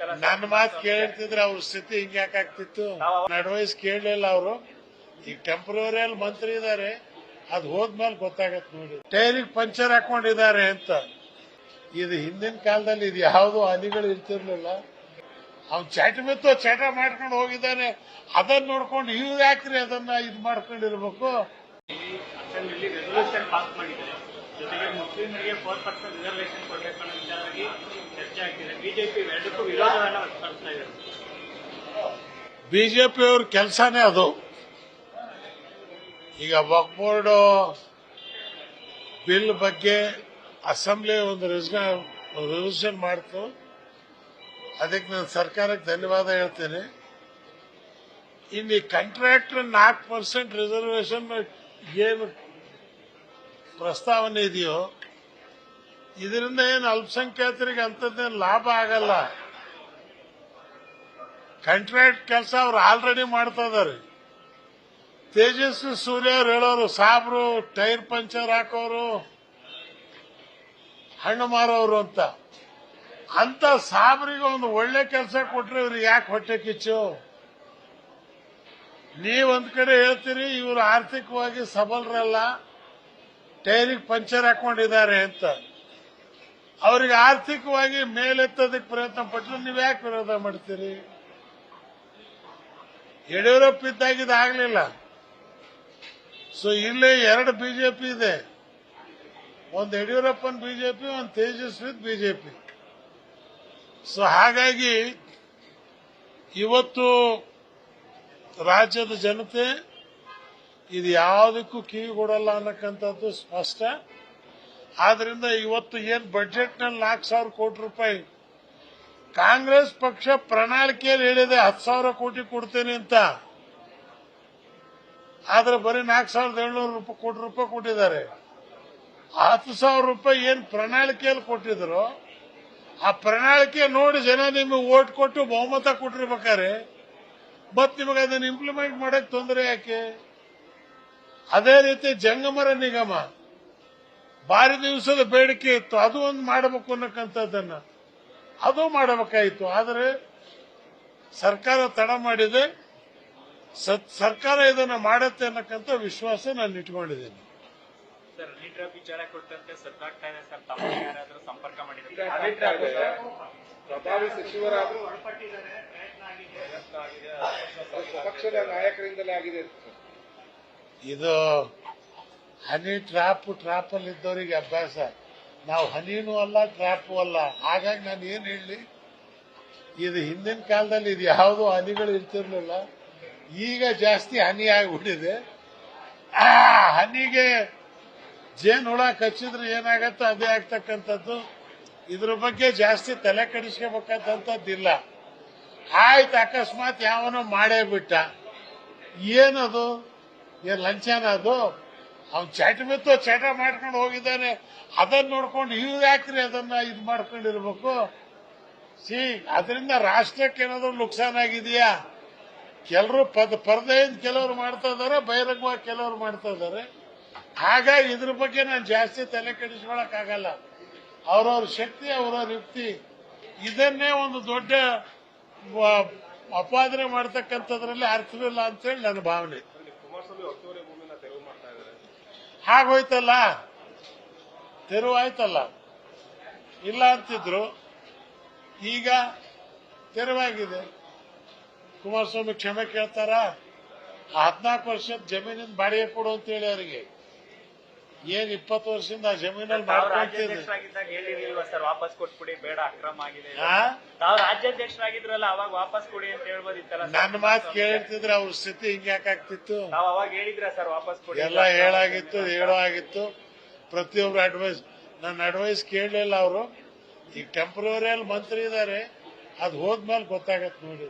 ನನ್ನ ಮಾತು ಕೇಳಿರ್ತಿದ್ರೆ ಅವ್ರ ಸ್ಥಿತಿ ಹಿಂಗೆ ಯಾಕಾಗ್ತಿತ್ತು ಅಡ್ವೈಸ್ ಕೇಳಲಿಲ್ಲ ಅವರು. ಈಗ ಟೆಂಪ್ರವರಿಯಲ್ಲಿ ಮಂತ್ರಿ ಇದ್ದಾರೆ ಅದು ಹೋದ್ಮೇಲೆ ಗೊತ್ತಾಗತ್ತೆ ನೋಡಿ. ಟೈರಿಗೆ ಪಂಚರ್ ಹಾಕೊಂಡಿದ್ದಾರೆ ಅಂತ. ಇದು ಹಿಂದಿನ ಕಾಲದಲ್ಲಿ ಇದು ಯಾವುದು ಅನಿಗಳು ಇರ್ತಿರ್ಲಿಲ್ಲ. ಅವ್ನು ಚಟ ಬಿತ್ತು ಚಟ ಮಾಡ್ಕೊಂಡು ಹೋಗಿದ್ದಾನೆ. ಅದನ್ನ ನೋಡ್ಕೊಂಡು ಇವ್ ಯಾಕ್ರಿ ಅದನ್ನ ಇದು ಮಾಡ್ಕೊಂಡಿರ್ಬೇಕು? ಜೊತೆಗೆ ಮುಸ್ಲಿಮರಿಗೆ ಫೋರ್ ಪರ್ಸೆಂಟ್ ರಿಸರ್ವೇಶನ್ ಕೊಡಬೇಕು ಅನ್ನೋ ವಿಚಾರವಾಗಿ ಚರ್ಚೆ ಆಗ್ತಿದೆ. ಬಿಜೆಪಿ ಎರಡಕ್ಕೂ ವಿರೋಧವನ್ನು ವ್ಯಕ್ತಪಡಿಸ್ತಾ ಇದೆ. ಬಿಜೆಪಿ ಅವ್ರ ಕೆಲಸನೇ ಅದು. ಈಗ ವಕ್ ಬೋರ್ಡ್ ಬಿಲ್ ಬಗ್ಗೆ ಅಸೆಂಬ್ಲಿ ಒಂದು ರೆಸಲ್ಯೂಷನ್ ಮಾಡ್ತು. ಅದಕ್ಕೆ ನಾನು ಸರ್ಕಾರಕ್ಕೆ ಧನ್ಯವಾದ ಹೇಳ್ತೇನೆ. ಇನ್ನು ಈ ಕಾಂಟ್ರಾಕ್ಟರ್ ನಾಲ್ಕು ಪರ್ಸೆಂಟ್ ರಿಸರ್ವೇಷನ್ ಏನು ಪ್ರಸ್ತಾವನೆ ಇದೆಯೋ, ಇದರಿಂದ ಏನು ಅಲ್ಪಸಂಖ್ಯಾತರಿಗೆ ಅಂಥದ್ದೇನು ಲಾಭ ಆಗಲ್ಲ. ಕಂಟ್ರಾಕ್ಟ್ ಕೆಲಸ ಅವ್ರು ಆಲ್ರೆಡಿ ಮಾಡ್ತಾ ಇದಾರೆ. ತೇಜಸ್ವಿ ಸೂರ್ಯ ಅವ್ರು ಹೇಳೋರು, ಸಾಬ್ರು ಟೈರ್ ಪಂಚರ್ ಹಾಕೋರು, ಹಣ್ಣು ಮಾರೋರು ಅಂತ. ಅಂತ ಸಾಬ್ರಿಗೆ ಒಂದು ಒಳ್ಳೆ ಕೆಲಸ ಕೊಟ್ರೆ ಇವ್ರಿಗೆ ಯಾಕೆ ಹೊಟ್ಟೆ ಕಿಚ್ಚು? ನೀವೊಂದ್ ಕಡೆ ಹೇಳ್ತೀರಿ, ಇವರು ಆರ್ಥಿಕವಾಗಿ ಸಬಲರಲ್ಲ. ಟೈರಿಗೆ ಪಂಚರ್ ಹಾಕೊಂಡಿದ್ದಾರೆ ಅಂತ. ಅವ್ರಿಗೆ ಆರ್ಥಿಕವಾಗಿ ಮೇಲೆತ್ತೋದಕ್ಕೆ ಪ್ರಯತ್ನ ಪಟ್ಟರೆ ನೀವು ಯಾಕೆ ವಿರೋಧ ಮಾಡ್ತೀರಿ? ಯಡಿಯೂರಪ್ಪ ಇದ್ದಾಗ ಇದು ಆಗ್ಲಿಲ್ಲ ಸೊ ಇಲ್ಲಿ ಎರಡು ಬಿಜೆಪಿ ಇದೆ. ಒಂದು ಯಡಿಯೂರಪ್ಪನ ಬಿಜೆಪಿ ಒಂದು ತೇಜಸ್ವಿ ಬಿಜೆಪಿ ಸೊ ಹಾಗಾಗಿ ಇವತ್ತು ರಾಜ್ಯದ ಜನತೆ ಇದು ಯಾವುದಕ್ಕೂ ಕಿವಿ ಕೊಡಲ್ಲ ಅನ್ನಕಂತದ್ದು ಸ್ಪಷ್ಟ. ಆದ್ರಿಂದ ಇವತ್ತು ಏನ್ ಬಜೆಟ್ನಲ್ಲಿ ನಾಲ್ಕು ಸಾವಿರ ಕೋಟಿ ರೂಪಾಯಿ, ಕಾಂಗ್ರೆಸ್ ಪಕ್ಷ ಪ್ರಣಾಳಿಕೆಯಲ್ಲಿ ಹೇಳಿದೆ ಹತ್ತು ಸಾವಿರ ಕೋಟಿ ಕೊಡ್ತೇನೆ ಅಂತ. ಆದ್ರೆ ಬರೀ ನಾಲ್ಕು ಸಾವಿರದ ಏಳ್ನೂರು ಕೋಟಿ ರೂಪಾಯಿ ಕೊಟ್ಟಿದ್ದಾರೆ. ಹತ್ತು ಸಾವಿರ ರೂಪಾಯಿ ಏನ್ ಪ್ರಣಾಳಿಕೆಯಲ್ಲಿ ಕೊಟ್ಟಿದ್ರು, ಆ ಪ್ರಣಾಳಿಕೆ ನೋಡಿ ಜನ ನಿಮಗೆ ಓಟ್ ಕೊಟ್ಟು ಬಹುಮತ ಕೊಟ್ಟಿರ್ಬೇಕಾರೆ ಮತ್ ನಿಮಗೆ ಅದನ್ನ ಇಂಪ್ಲಿಮೆಂಟ್ ಮಾಡಕ್ ತೊಂದರೆ ಯಾಕೆ? ಅದೇ ರೀತಿ ಜಂಗಮರ ನಿಗಮ. ಬಾರಿ ದಿವಸದ ಬೇಡಿಕೆ ಇತ್ತು. ಅದು ಒಂದು ಮಾಡಬೇಕು ಅನ್ನಕ್ಕಂಥದ್ದನ್ನ. ಅದು ಮಾಡಬೇಕಾಯಿತು. ಆದರೆ ಸರ್ಕಾರ ತಡ ಮಾಡಿದೆ. ಸತ್- ಸರ್ಕಾರ ಇದನ್ನ ಮಾಡತ್ತೆ ಅನ್ನಕ್ಕಂಥ ವಿಶ್ವಾಸ ನಾನು ಇಟ್ಕೊಂಡಿದ್ದೀನಿ. ಪ್ರಭಾವಿ ಸಚಿವರಾದ್ರು ಒಳಪಟ್ಟಿದ್ದಾರೆ ಪ್ರಯತ್ನ ಆಗಿದೆ ಪಕ್ಷದ ನಾಯಕರಿಂದಲೇ ಆಗಿದೆ. ಇದು ಹನಿ ಟ್ರಾಪ್ ಟ್ರಾಪ್ ಅಲ್ಲಿ ಇದ್ದವರಿಗೆ ಅಭ್ಯಾಸ. ನಾವು ಹನಿನೂ ಅಲ್ಲ ಟ್ರ್ಯಾಪು ಅಲ್ಲ. ಹಾಗಾಗಿ ನಾನು ಏನ್ ಹೇಳಿ ಇದು ಹಿಂದಿನ ಕಾಲದಲ್ಲಿ ಇದು ಯಾವುದು ಹನಿಗಳು ಇರ್ತಿರ್ಲಿಲ್ಲ. ಈಗ ಜಾಸ್ತಿ ಹನಿ ಆಗಿಬಿಟ್ಟಿದೆ. ಆ, ಹನಿಗೆ ಜೇನು ಹುಳ ಕಚ್ಚಿದ್ರೆ ಏನಾಗತ್ತೋ ಅದೇ ಆಗ್ತಕ್ಕಂಥದ್ದು. ಇದ್ರ ಬಗ್ಗೆ ಜಾಸ್ತಿ ತಲೆ ಕೆಡಿಸ್ಕೋಬೇಕಂತದ್ದಿಲ್ಲ ಆಯ್ತು, ಅಕಸ್ಮಾತ್ ಯಾವನೋ ಮಾಡೇ ಬಿಟ್ಟ. ಏನದು? ಏನ್ ಲಂಚನ ಅದು? ಅವ್ನು ಚಟ ಬಿತ್ತು ಚಟ ಮಾಡ್ಕೊಂಡು ಹೋಗಿದ್ದಾನೆ. ಅದನ್ನ ನೋಡ್ಕೊಂಡು ಇವ್ ಯಾಕ್ರಿ ಅದನ್ನ ಇದು ಮಾಡ್ಕೊಂಡಿರ್ಬೇಕು? ಸಿ ಅದರಿಂದ ರಾಷ್ಟ್ರಕ್ಕೆ ಏನಾದ್ರು ನುಕ್ಸಾನ್ ಆಗಿದೆಯಾ? ಕೆಲರು ಪದ ಪರದೆಯಿಂದ ಕೆಲವರು ಮಾಡ್ತಾ ಇದಾರೆ, ಬಹಿರಂಗವಾಗಿ ಕೆಲವರು ಮಾಡ್ತಾ ಇದಾರೆ. ಹಾಗಾಗಿ ಇದ್ರ ಬಗ್ಗೆ ನಾನು ಜಾಸ್ತಿ ತಲೆ ಕೆಡಿಸ್ಕೊಳಕ್ ಆಗಲ್ಲ. ಅವ್ರವ್ರ ಶಕ್ತಿ, ಅವ್ರವ್ರ ಯುಕ್ತಿ, ಇದನ್ನೇ ಒಂದು ದೊಡ್ಡ ಅಪಾದನೆ ಮಾಡ್ತಕ್ಕಂಥದ್ರಲ್ಲಿ ಅರ್ಥವಿಲ್ಲ ಅಂತೇಳಿ ನನ್ನ ಭಾವನೆ. ಹಾಗೋಯ್ತಲ್ಲ? ತೆರವು ಆಯ್ತಲ್ಲ? ಇಲ್ಲ ಅಂತಿದ್ರು, ಈಗ ತೆರವಾಗಿದೆ. ಕುಮಾರಸ್ವಾಮಿ ಕ್ಷಮೆ ಕೇಳ್ತಾರ? ಹದಿನಾಲ್ಕು ವರ್ಷದ ಜಮೀನಿನ ಬಾಡಿಗೆ ಕೊಡು ಅಂತೇಳಿ ಅವರಿಗೆ. ಏನ್ ಇಪ್ಪತ್ತು ವರ್ಷದಿಂದ ಜಮೀನಲ್ಲಿ ತಾವು ಮಾಡ್ಕೊಂತಿದೆ ರಾಜ್ಯಾಧ್ಯಕ್ಷರಾಗಿದ್ದಾಗ ಹೇಳಿರ್ಲಿಲ್ವಾ ಸರ್ ವಾಪಸ್ ಕೊಟ್ಬಿಡಿ ಬೇಡ ಅಕ್ರಮ ಆಗಿದೆ ಆ? ತಾವು ರಾಜ್ಯಾಧ್ಯಕ್ಷರಾಗಿದ್ರಲ್ಲ ಅವಾಗ ವಾಪಸ್ ಕೊಡಿ ಅಂತ ಹೇಳ್ಬೋದಿತ್ತಲ್ಲ ಸರ್? ನನ್ನ ಮಾತು ಕೇಳಿರ್ತಿದ್ರೆ ಅವ್ರ ಸ್ಥಿತಿ ಹಿಂಗ್ ಯಾಕಾಗ್ತಿತ್ತು ನಾವು ಅವಾಗ ಹೇಳಿದ್ರ ಸರ್ ವಾಪಸ್ ಕೊಡಿ? ಎಲ್ಲ ಹೇಳಾಗಿತ್ತು ಹೇಳೋ ಆಗಿತ್ತು. ಪ್ರತಿಯೊಬ್ರು ಅಡ್ವೈಸ್ ನನ್ನ ಅಡ್ವೈಸ್ ಕೇಳಲಿಲ್ಲ ಅವರು. ಈಗ ಟೆಂಪ್ರವರಿಯಲ್ಲಿ ಮಂತ್ರಿ ಇದ್ದಾರೆ ಅದು ಹೋದ್ಮೇಲೆ ಗೊತ್ತಾಗತ್ತೆ ನೋಡಿ.